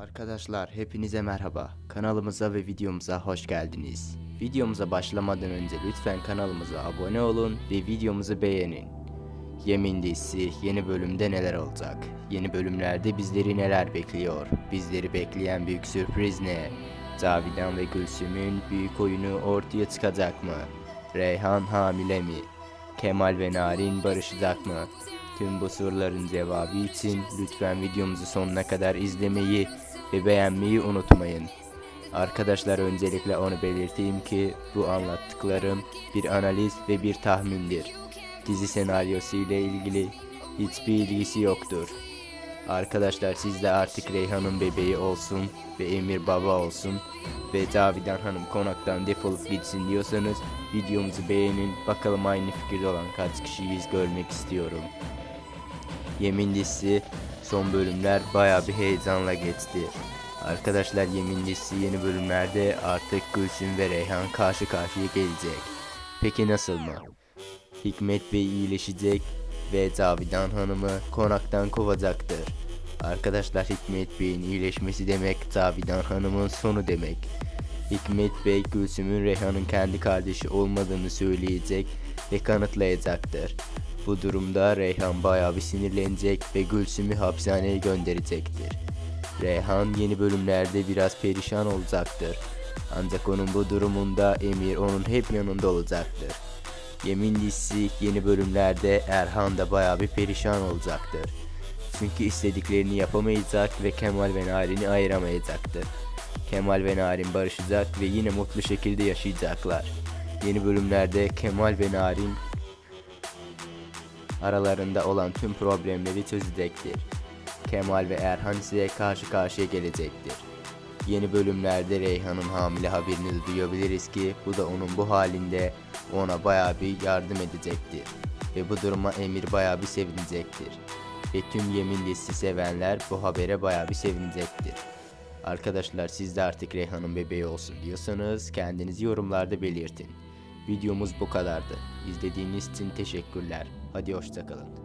Arkadaşlar hepinize merhaba. Kanalımıza ve videomuza hoş geldiniz. Videomuza başlamadan önce lütfen kanalımıza abone olun ve videomuzu beğenin. Yemin dizisi yeni bölümde neler olacak? Yeni bölümlerde bizleri neler bekliyor? Bizleri bekleyen büyük sürpriz ne? Cavidan ve Gülsüm'ün büyük oyunu ortaya çıkacak mı? Reyhan hamile mi? Kemal ve Narin barışacak mı? Tüm bu soruların cevabı için lütfen videomuzu sonuna kadar izlemeyi ve beğenmeyi unutmayın. Arkadaşlar öncelikle onu belirteyim ki bu anlattıklarım bir analiz ve bir tahmindir. Dizi senaryosu ile ilgili hiçbir ilgisi yoktur. Arkadaşlar siz de artık Reyhan'ın bebeği olsun ve Emir baba olsun ve Cavidan Hanım konaktan defolup gitsin diyorsanız videomuzu beğenin. Bakalım aynı fikirde olan kaç kişiyiz görmek istiyorum. Yemin dizisi son bölümler baya bir heyecanla geçti. Arkadaşlar Yemin dizisi yeni bölümlerde artık Gülsüm ve Reyhan karşı karşıya gelecek. Peki nasıl mı? Hikmet Bey iyileşecek ve Cavidan Hanım'ı konaktan kovacaktır. Arkadaşlar Hikmet Bey'in iyileşmesi demek Cavidan Hanım'ın sonu demek. Hikmet Bey Gülsüm'ün Reyhan'ın kendi kardeşi olmadığını söyleyecek ve kanıtlayacaktır. Bu durumda Reyhan bayağı bir sinirlenecek ve Gülsüm'ü hapishaneye gönderecektir. Reyhan yeni bölümlerde biraz perişan olacaktır. Ancak onun bu durumunda Emir onun hep yanında olacaktır. Yemin dizisi yeni bölümlerde Erhan da bayağı bir perişan olacaktır. Çünkü istediklerini yapamayacak ve Kemal ve Narin'i ayıramayacaktır. Kemal ve Narin barışacak ve yine mutlu şekilde yaşayacaklar. Yeni bölümlerde Kemal ve Narin aralarında olan tüm problemleri çözecektir. Kemal ve Erhan ise karşı karşıya gelecektir. Yeni bölümlerde Reyhan'ın hamile haberini duyabiliriz ki bu da onun bu halinde ona bayağı bir yardım edecektir. Ve bu duruma Emir bayağı bir sevinecektir. Ve tüm Yemin dizisi sevenler bu habere bayağı bir sevinecektir. Arkadaşlar siz de artık Reyhan'ın bebeği olsun diyorsanız kendinizi yorumlarda belirtin. Videomuz bu kadardı. İzlediğiniz için teşekkürler. Hadi hoşçakalın.